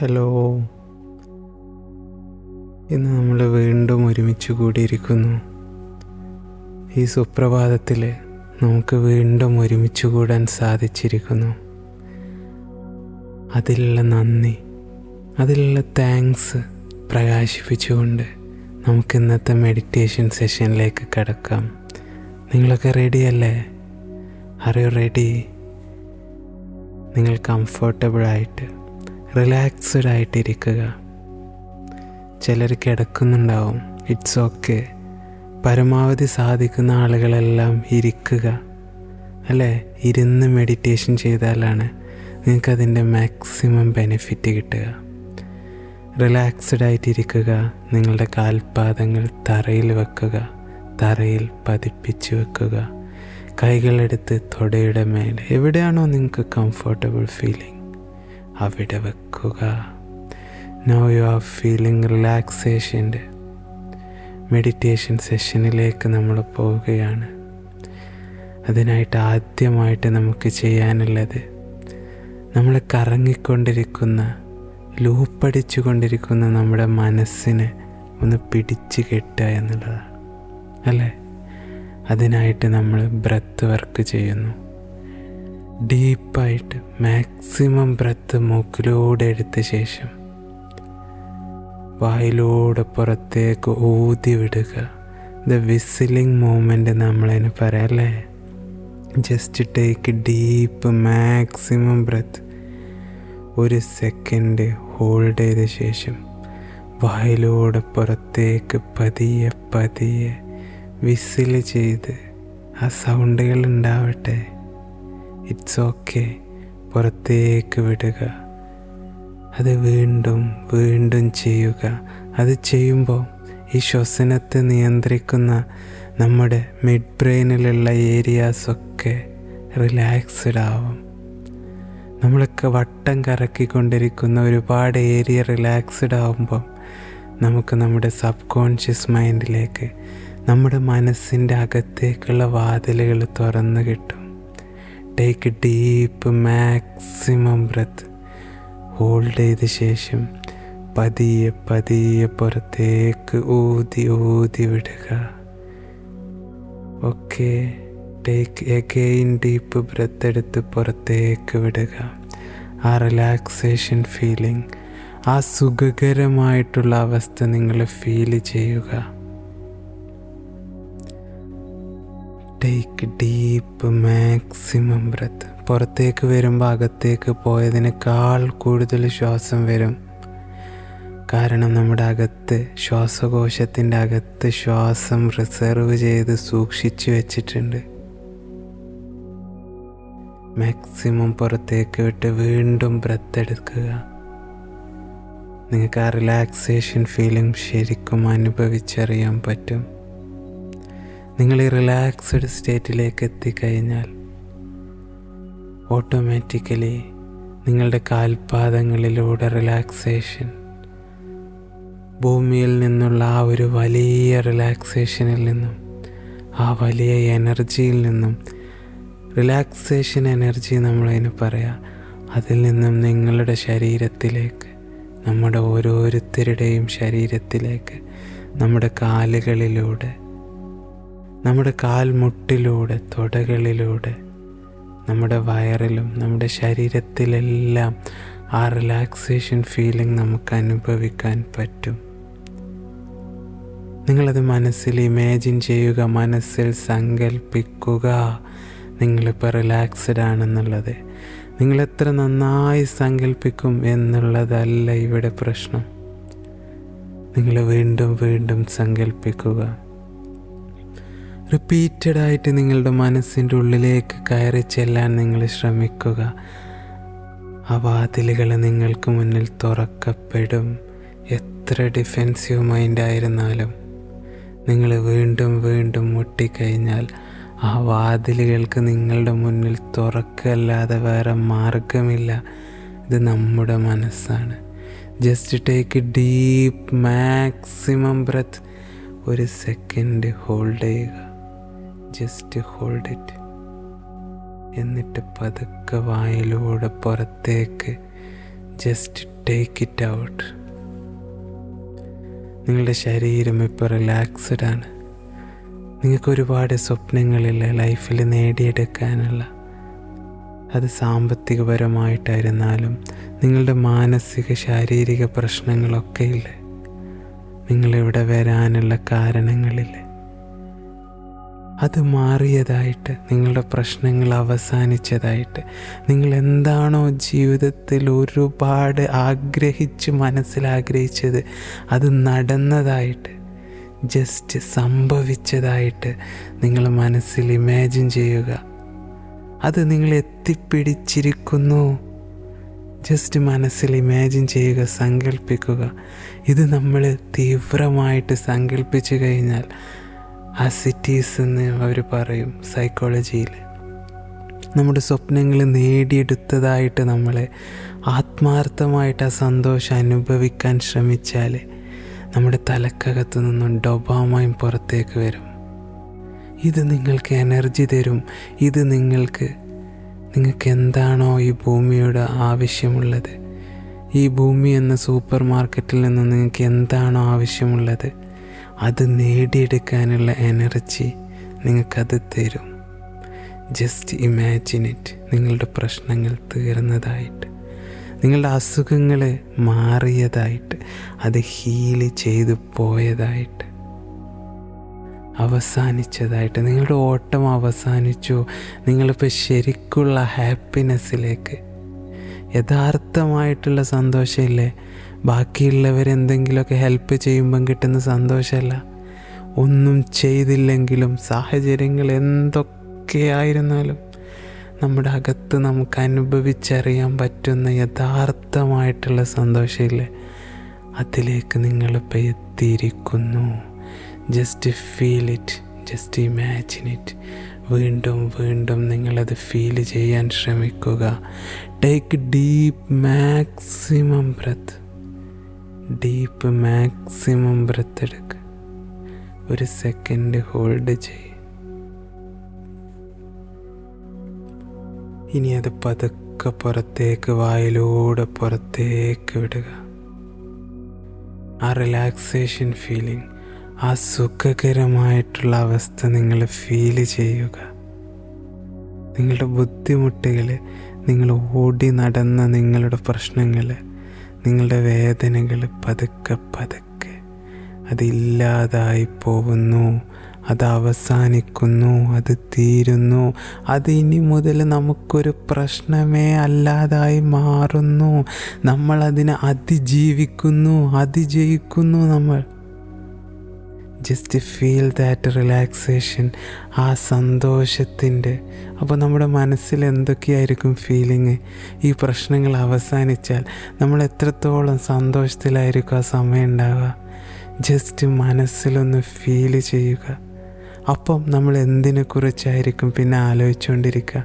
Hello. ഇന്ന് നമ്മൾ വീണ്ടും ഒരുമിച്ച് കൂടിയിരിക്കുന്നു. ഈ സുപ്രഭാതത്തിൽ നമുക്ക് വീണ്ടും ഒരുമിച്ച് കൂടാൻ സാധിച്ചിരിക്കുന്നു. അതിലുള്ള നന്ദി അതിലുള്ള താങ്ക്സ് പ്രകാശിപ്പിച്ചുകൊണ്ട് നമുക്ക് ഇന്നത്തെ മെഡിറ്റേഷൻ സെഷനിലേക്ക് കിടക്കാം. നിങ്ങളൊക്കെ റെഡിയല്ലേ അറിയോ റെഡി നിങ്ങൾ കംഫർട്ടബിളായിട്ട് റിലാക്സ്ഡ് ആയിട്ടിരിക്കുക ചിലർ കിടക്കുന്നുണ്ടാവും. ഇറ്റ്സ് ഓക്കെ പരമാവധി സാധിക്കുന്ന ആളുകളെല്ലാം ഇരിക്കുക. അല്ലേ? ഇരുന്ന് മെഡിറ്റേഷൻ ചെയ്താലാണ് നിങ്ങൾക്കതിന്റെ മാക്സിമം ബെനിഫിറ്റ് കിട്ടുക. റിലാക്സ്ഡ് ആയിട്ടിരിക്കുക നിങ്ങളുടെ കാൽപാദങ്ങൾ തറയിൽ വെക്കുക. തറയിൽ പതിപ്പിച്ച് വെക്കുക. കൈകളെടുത്ത് തൊടയുടെ മേലെ. എവിടെയാണോ നിങ്ങൾക്ക് കംഫർട്ടബിൾ ഫീലിംഗ് അവിടെ വെക്കുക. നോ യു ആർ ഫീലിംഗ് റിലാക്സേഷന്റെ മെഡിറ്റേഷൻ സെഷനിലേക്ക് നമ്മൾ പോവുകയാണ്. അതിനായിട്ട് ആദ്യമായിട്ട് നമുക്ക് ചെയ്യാനുള്ളത് നമ്മൾ കറങ്ങിക്കൊണ്ടിരിക്കുന്ന ലൂപ്പടിച്ചു കൊണ്ടിരിക്കുന്ന നമ്മുടെ മനസ്സിനെ ഒന്ന് പിടിച്ചു കെട്ടുക എന്നുള്ളതാണ്. അല്ലേ? അതിനായിട്ട് നമ്മൾ ബ്രത്ത് വർക്ക് ചെയ്യുന്നു. ഡീപ്പായിട്ട് മാക്സിമം ബ്രത്ത് മൂക്കിലൂടെ എടുത്ത ശേഷം വായിലൂടെ പുറത്തേക്ക് ഊതി വിടുക. ദ വിസിലിംഗ് മൂമെന്റ് നമ്മളതിന് പറയാല്ലേ just take deep maximum breath ഒരു സെക്കൻഡ് ഹോൾഡ് ചെയ്ത ശേഷം വായിലൂടെ പുറത്തേക്ക് പതിയെ പതിയെ വിസിൽ ചെയ്ത് ആ സൗണ്ടുകൾ ഉണ്ടാവട്ടെ. ഇറ്റ്സ് ഓക്കെ പുറത്തേക്ക് വിടുക. അത് വീണ്ടും വീണ്ടും ചെയ്യുക. അത് ചെയ്യുമ്പോൾ ഈ ശ്വസനത്തെ നിയന്ത്രിക്കുന്ന നമ്മുടെ മിഡ് ബ്രെയിനിലുള്ള ഏരിയാസൊക്കെ റിലാക്സ്ഡ് ആവും. നമ്മളൊക്കെ വട്ടം കറക്കിക്കൊണ്ടിരിക്കുന്ന ഒരുപാട് ഏരിയ റിലാക്സ്ഡ് ആവുമ്പം നമുക്ക് നമ്മുടെ സബ് കോൺഷ്യസ് മൈൻഡിലേക്ക് നമ്മുടെ മനസ്സിന്റെ അകത്തേക്കുള്ള വാതിലുകൾ തുറന്നു കിട്ടും. Take deep maximum breath hold ചെയ്ത ശേഷം പതിയെ പതിയെ പുറത്തേക്ക് ഊതി ഊതി വിടുക. Okay take again deep breath എടുത്ത് പുറത്തേക്ക് വിടുക. ആ റിലാക്സേഷൻ ഫീലിംഗ് ആ സുഖകരമായിട്ടുള്ള അവസ്ഥ നിങ്ങൾ ഫീൽ ചെയ്യുക. ടേക്ക് ഡീപ്പ് മാക്സിമം ബ്രത്ത് പുറത്തേക്ക് വരുമ്പോൾ അകത്തേക്ക് പോയതിനേക്കാൾ കൂടുതൽ ശ്വാസം വരും. കാരണം നമ്മുടെ അകത്ത് ശ്വാസകോശത്തിന്റെ അകത്ത് ശ്വാസം റിസർവ് ചെയ്ത് സൂക്ഷിച്ചു വെച്ചിട്ടുണ്ട്. മാക്സിമം പുറത്തേക്ക് വിട്ട് വീണ്ടും ബ്രത്ത് എടുക്കുക. നിങ്ങൾക്ക് ആ റിലാക്സേഷൻ ഫീലിംഗ് ശരിക്കും അനുഭവിച്ചറിയാൻ പറ്റും. നിങ്ങൾ ഈ റിലാക്സ്ഡ് സ്റ്റേറ്റിലേക്ക് എത്തിക്കഴിഞ്ഞാൽ ഓട്ടോമാറ്റിക്കലി നിങ്ങളുടെ കാൽപാദങ്ങളിലൂടെ റിലാക്സേഷൻ ഭൂമിയിൽ നിന്നുള്ള ആ ഒരു വലിയ റിലാക്സേഷനിൽ നിന്നും ആ വലിയ എനർജിയിൽ നിന്നും റിലാക്സേഷൻ എനർജി നമ്മളതിന് പറയാം അതിൽ നിന്നും നിങ്ങളുടെ ശരീരത്തിലേക്ക് നമ്മുടെ ഓരോരുത്തരുടെയും ശരീരത്തിലേക്ക് നമ്മുടെ കാലുകളിലൂടെ നമ്മുടെ കാൽമുട്ടിലൂടെ തുടകളിലൂടെ നമ്മുടെ വയറിലും നമ്മുടെ ശരീരത്തിലെല്ലാം ആ റിലാക്സേഷൻ ഫീലിംഗ് നമുക്ക് അനുഭവിക്കാൻ പറ്റും. നിങ്ങളത് മനസ്സിൽ ഇമാജിൻ ചെയ്യുക മനസ്സിൽ സങ്കല്പിക്കുക നിങ്ങളിപ്പോൾ റിലാക്സ്ഡ് ആണെന്നുള്ളത്. നിങ്ങൾ എത്ര നന്നായി സങ്കല്പിക്കും എന്നുള്ളതല്ല ഇവിടെ പ്രശ്നം. നിങ്ങൾ വീണ്ടും വീണ്ടും സങ്കല്പിക്കുക റിപ്പീറ്റഡ് ആയിട്ട് നിങ്ങളുടെ മനസ്സിന്റെ ഉള്ളിലേക്ക് കയറി ചെല്ലാൻ നിങ്ങൾ ശ്രമിക്കുക. ആ വാതിലുകൾ നിങ്ങൾക്ക് മുന്നിൽ തുറക്കപ്പെടും. എത്ര ഡിഫെൻസീവ് മൈൻഡ് ആയിരുന്നാലും നിങ്ങൾ വീണ്ടും വീണ്ടും മുട്ടിക്കഴിഞ്ഞാൽ ആ വാതിലുകൾക്ക് നിങ്ങളുടെ മുന്നിൽ തുറക്കല്ലാതെ വേറെ മാർഗമില്ല. ഇത് നമ്മുടെ മനസ്സാണ്. Just take deep maximum breath ഒരു സെക്കൻഡ് ഹോൾഡ് ചെയ്യുക. ജസ്റ്റ് ഹോൾഡ് ഇറ്റ് എന്നിട്ട് പതുക്കെ വായിലൂടെ പുറത്തേക്ക് ജസ്റ്റ് ടേക്ക് ഇറ്റ് ഔട്ട് നിങ്ങളുടെ ശരീരം ഇപ്പോൾ റിലാക്സ്ഡ് ആണ്. നിങ്ങൾക്ക് ഒരുപാട് സ്വപ്നങ്ങളില്ല ലൈഫിൽ നേടിയെടുക്കാനുള്ള? അത് സാമ്പത്തികപരമായിട്ടായിരുന്നാലും നിങ്ങളുടെ മാനസിക ശാരീരിക പ്രശ്നങ്ങളൊക്കെ ഇല്ലേ? നിങ്ങളിവിടെ വരാനുള്ള കാരണങ്ങളില്ലേ? അത് മാറിയതായിട്ട് നിങ്ങളുടെ പ്രശ്നങ്ങൾ അവസാനിച്ചതായിട്ട് നിങ്ങൾ എന്താണോ ജീവിതത്തിൽ ഒരുപാട് ആഗ്രഹിച്ച് മനസ്സിലാഗ്രഹിച്ചത് അത് നടന്നതായിട്ട് ജസ്റ്റ് സംഭവിച്ചതായിട്ട് നിങ്ങൾ മനസ്സിൽ ഇമാജിൻ ചെയ്യുക. അത് നിങ്ങൾ എത്തിപ്പിടിച്ചിരിക്കുന്നു. ജസ്റ്റ് മനസ്സിൽ ഇമാജിൻ ചെയ്യുക സങ്കല്പിക്കുക ഇത് നമ്മൾ തീവ്രമായിട്ട് സങ്കല്പിച്ചു കഴിഞ്ഞാൽ ആ സിറ്റീസ് എന്ന് അവർ പറയും സൈക്കോളജിയിൽ നമ്മുടെ സ്വപ്നങ്ങൾ നേടിയെടുത്തതായിട്ട് നമ്മളെ ആത്മാർത്ഥമായിട്ട് ആ സന്തോഷം അനുഭവിക്കാൻ ശ്രമിച്ചാൽ നമ്മുടെ തലക്കകത്ത് നിന്നും ഡൊബാമയും പുറത്തേക്ക് വരും. ഇത് നിങ്ങൾക്ക് എനർജി തരും. ഇത് നിങ്ങൾക്ക് നിങ്ങൾക്ക് എന്താണോ ഈ ഭൂമിയുടെ ആവശ്യമുള്ളത്? ഈ ഭൂമി എന്ന സൂപ്പർ മാർക്കറ്റിൽ നിന്ന് നിങ്ങൾക്ക് എന്താണോ ആവശ്യമുള്ളത്? അത് നേടിയെടുക്കാനുള്ള എനർജി നിങ്ങൾക്കത് തരും. ജസ്റ്റ് ഇമാജിൻ ഇറ്റ് നിങ്ങളുടെ പ്രശ്നങ്ങൾ തീർന്നതായിട്ട്. നിങ്ങളുടെ അസുഖങ്ങൾ മാറിയതായിട്ട്. അത് ഹീൽ ചെയ്തു പോയതായിട്ട്. അവസാനിച്ചതായിട്ട്. നിങ്ങളുടെ ഓട്ടം അവസാനിച്ചു. നിങ്ങളിപ്പോൾ ശരിക്കുള്ള ഹാപ്പിനെസ്സിലേക്ക് യഥാർത്ഥമായിട്ടുള്ള സന്തോഷമില്ലേ? ബാക്കിയുള്ളവരെന്തെങ്കിലുമൊക്കെ ഹെൽപ്പ് ചെയ്യുമ്പം കിട്ടുന്ന സന്തോഷമല്ല. ഒന്നും ചെയ്തില്ലെങ്കിലും സാഹചര്യങ്ങൾ എന്തൊക്കെയായിരുന്നാലും നമ്മുടെ അകത്ത് നമുക്ക് അനുഭവിച്ചറിയാൻ പറ്റുന്ന യഥാർത്ഥമായിട്ടുള്ള സന്തോഷമില്ലേ? അതിലേക്ക് നിങ്ങളിപ്പോൾ എത്തിയിരിക്കുന്നു. Just feel it just imagine it വീണ്ടും വീണ്ടും നിങ്ങളത് ഫീൽ ചെയ്യാൻ ശ്രമിക്കുക. Take deep maximum breath deep maximum breath എടുക്കുക ഒരു സെക്കൻഡ് ഹോൾഡ് ചെയ്യുക ഇനി അത് പതുക്കെ പുറത്തേക്ക് വായിലൂടെ പുറത്തേക്ക് വിടുക. ആ റിലാക്സേഷൻ ഫീലിംഗ് ആ സുഖകരമായിട്ടുള്ള അവസ്ഥ നിങ്ങൾ ഫീൽ ചെയ്യുക. നിങ്ങളുടെ ബുദ്ധിമുട്ടുകൾ നിങ്ങൾ ഓടി നടന്ന നിങ്ങളുടെ പ്രശ്നങ്ങൾ നിങ്ങളുടെ വേദനകൾ പതുക്കെ പതുക്കെ അതില്ലാതായി പോകുന്നു. അത് അവസാനിക്കുന്നു. അത് തീരുന്നു. അത് ഇനി മുതൽ നമുക്കൊരു പ്രശ്നമേ അല്ലാതായി മാറുന്നു. നമ്മൾ അതിനെ അതിജീവിക്കുന്നു. അതിജയിക്കുന്നു നമ്മൾ. ജസ്റ്റ് ഫീൽ ദാറ്റ് റിലാക്സേഷൻ ആ സന്തോഷത്തിന്റെ. അപ്പോൾ നമ്മുടെ മനസ്സിൽ എന്തൊക്കെയായിരിക്കും ഫീലിങ് ഈ പ്രശ്നങ്ങൾ അവസാനിച്ചാൽ നമ്മൾ എത്രത്തോളം സന്തോഷത്തിലായിരിക്കും ആ സമയം ഉണ്ടാവുക? ജസ്റ്റ് മനസ്സിലൊന്ന് ഫീൽ ചെയ്യുക. അപ്പം നമ്മൾ എന്തിനെക്കുറിച്ചായിരിക്കും പിന്നെ ആലോചിച്ചുകൊണ്ടിരിക്കുക?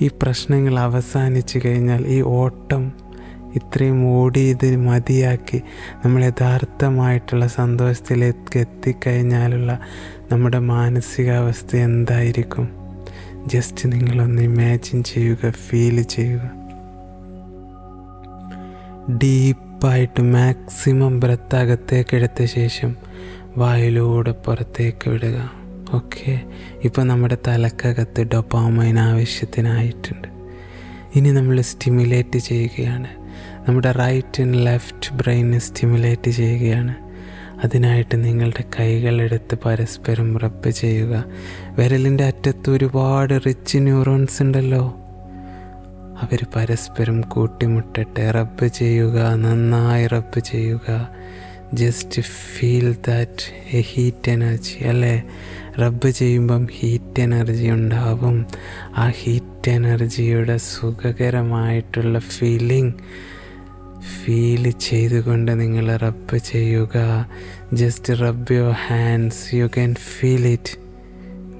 ഈ പ്രശ്നങ്ങൾ അവസാനിച്ചു കഴിഞ്ഞാൽ ഈ ഓട്ടം ഇത്രയും ഓടി ഇത് മതിയാക്കി നമ്മൾ യഥാർത്ഥമായിട്ടുള്ള സന്തോഷത്തിലേക്ക് എത്തിക്കഴിഞ്ഞാലുള്ള നമ്മുടെ മാനസികാവസ്ഥ എന്തായിരിക്കും? ജസ്റ്റ് നിങ്ങളൊന്ന് ഇമാജിൻ ചെയ്യുക ഫീൽ ചെയ്യുക. ഡീപ്പായിട്ട് മാക്സിമം ബ്രത്ത് അകത്തേക്ക് എടുത്ത ശേഷം വായിലൂടെ പുറത്തേക്ക് വിടുക. ഓക്കെ? ഇപ്പോൾ നമ്മുടെ തലക്കകത്ത് ഡൊപ്പാമൈൻ ആവശ്യത്തിനായിട്ടുണ്ട്. ഇനി നമ്മൾ സ്റ്റിമുലേറ്റ് ചെയ്യുകയാണ്. നമ്മുടെ റൈറ്റ് ആൻഡ് ലെഫ്റ്റ് ബ്രെയിനെ സ്റ്റിമുലേറ്റ് ചെയ്യുകയാണ്. അതിനായിട്ട് നിങ്ങളുടെ കൈകളെടുത്ത് പരസ്പരം റബ്ബ് ചെയ്യുക. വിരലിന്റെ അറ്റത്ത് ഒരുപാട് റിച്ച് ന്യൂറോൺസ് ഉണ്ടല്ലോ. അവർ പരസ്പരം കൂട്ടിമുട്ടട്ടെ റബ്ബ് ചെയ്യുക നന്നായി റബ്ബ് ചെയ്യുക. Just feel that a heat energy അല്ലേ? റബ്ബ് ചെയ്യുമ്പം ഹീറ്റ് എനർജി ഉണ്ടാവും. ആ ഹീറ്റ് എനർജിയുടെ സുഖകരമായിട്ടുള്ള ഫീലിംഗ് ഫീൽ ചെയ്തുകൊണ്ട് നിങ്ങൾ റബ്ബ് ചെയ്യുക. Just rub your hands you can feel it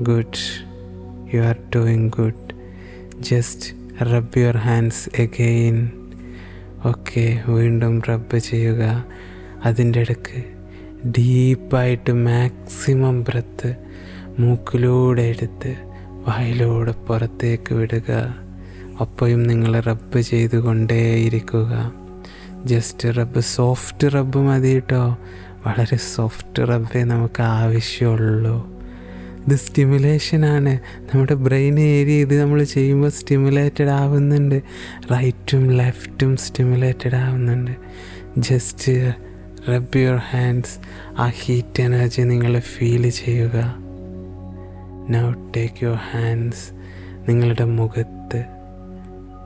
good you are doing good just rub your hands again okay വീണ്ടും rub ചെയ്യുക. അതിന്റെ ഇടയ്ക്ക് ഡീപ്പായിട്ട് മാക്സിമം ബ്രത്ത് മൂക്കിലൂടെ എടുത്ത് വായിലൂടെ പുറത്തേക്ക് വിടുക. അപ്പോഴും നിങ്ങൾ റബ്ബ് ചെയ്തുകൊണ്ടേയിരിക്കുക. ജസ്റ്റ് റബ്ബ് സോഫ്റ്റ് റബ്ബ് മതി കേട്ടോ വളരെ സോഫ്റ്റ് റബ്ബേ നമുക്ക് ആവശ്യമുള്ളൂ. ഇത് സ്റ്റിമുലേഷനാണ് നമ്മുടെ ബ്രെയിൻ ഏരിയ ഇത് നമ്മൾ ചെയ്യുമ്പോൾ സ്റ്റിമുലേറ്റഡ് ആവുന്നുണ്ട്. റൈറ്റും ലെഫ്റ്റും സ്റ്റിമുലേറ്റഡ് ആവുന്നുണ്ട്. ജസ്റ്റ് റബ് യുവർ ഹാൻഡ്സ് ആ ഹീറ്റ് എനർജി നിങ്ങൾ ഫീൽ ചെയ്യുക. നൗ ടേക്ക് യുവർ ഹാൻഡ്സ് നിങ്ങളുടെ മുഖത്ത്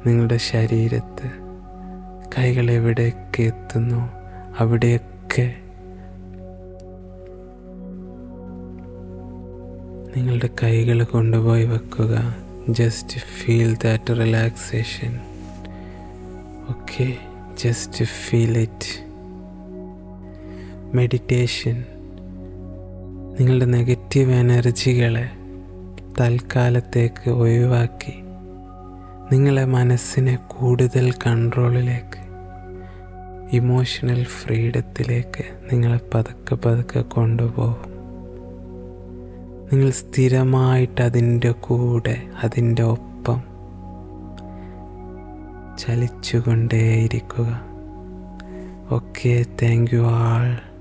നിങ്ങളുടെ ശരീരത്ത്. കൈകൾ എവിടെയൊക്കെ എത്തുന്നു? അവിടെയൊക്കെ. നിങ്ങളുടെ കൈകൾ കൊണ്ടുപോയി വെക്കുക. Just feel that relaxation okay just feel it meditation നിങ്ങളുടെ നെഗറ്റീവ് എനർജികളെ തൽക്കാലത്തേക്ക് ഒഴിവാക്കി. നിങ്ങളെ മനസ്സിനെ കൂടുതൽ കൺട്രോളിലേക്ക് ഇമോഷണൽ ഫ്രീഡത്തിലേക്ക് നിങ്ങളെ പതുക്കെ പതുക്കെ കൊണ്ടുപോകും. നിങ്ങൾ സ്ഥിരമായിട്ട് അതിന്റെ കൂടെ അതിന്റെ ഒപ്പം ചലിച്ചുകൊണ്ടേയിരിക്കുക. Okay thank you all